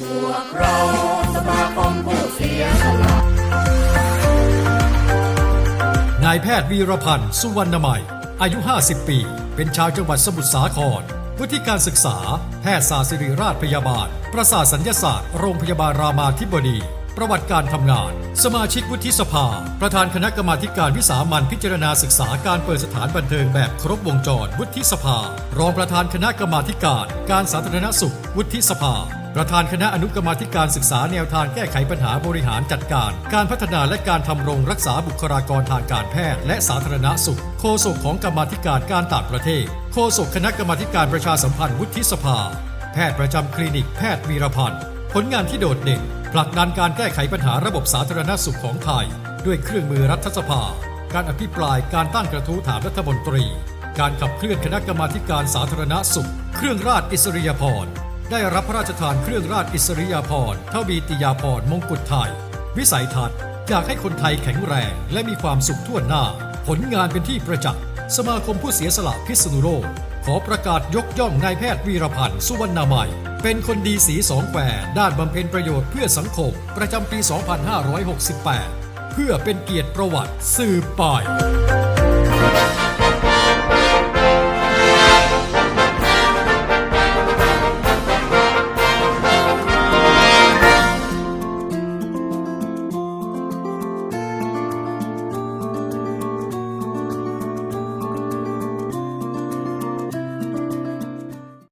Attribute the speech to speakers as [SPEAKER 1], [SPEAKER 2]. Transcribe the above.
[SPEAKER 1] พวกเราสมาคมผู้เสียสละ
[SPEAKER 2] นายแพทย์วีรพันธ์สุวรรณใหม่ อายุ 50 ปี เป็นชาวจังหวัดสมุทรสาครวุฒิการศึกษา แพทยศาสตร์ศิริราชพยาบาล ประสาทสัญญาศาสตร์ โรงพยาบาลรามาธิบดี ประวัติการทำงาน สมาชิกวุฒิสภา ประธานคณะกรรมาการวิสามันพิจารณาศึกษาการเปิดสถานบันเทิงแบบครบวงจร วุฒิสภา รองประธานคณะกรรมาการ การสาธารณสุข วุฒิสภา ประธานคณะอนุกรรมาธิการศึกษาแนวทางแก้ไขปัญหาบริหารจัดการ การพัฒนาและการทำรงรักษาบุคลากรทางการแพทย์และสาธารณสุข โฆษกของกรรมาธิการการต่างประเทศ โฆษกคณะกรรมาธิการประชาสัมพันธ์วุฒิสภา แพทย์ประจำคลินิก แพทย์วีรพันธ์ผลงานที่โดดเด่นผลักดันการแก้ไขปัญหาระบบสาธารณสุขของไทย ด้วยเครื่องมือรัฐสภา การอภิปรายการตั้งกระทู้ถามรัฐมนตรี การขับเคลื่อนคณะกรรมาธิการสาธารณสุข เครื่องราชอิสริยาภรณ์ ได้รับพระราชทานเครื่องราชอิสริยาภรณ์เท่าบีติยาภรณ์มงกุฎไทย วิสัยทัศน์อยากให้คนไทยแข็งแรงและมีความสุขทั่วหน้า ผลงานเป็นที่ประจักษ์สมาคมผู้เสียสละพิษณุโลกขอประกาศยกย่องนายแพทย์วีรพันธ์สุวรรณใหม่ เป็นคนดีสีสองแควด้านบำเพ็ญประโยชน์เพื่อสังคม ประจำปี 2568 เพื่อเป็นเกียรติประวัติสืบไป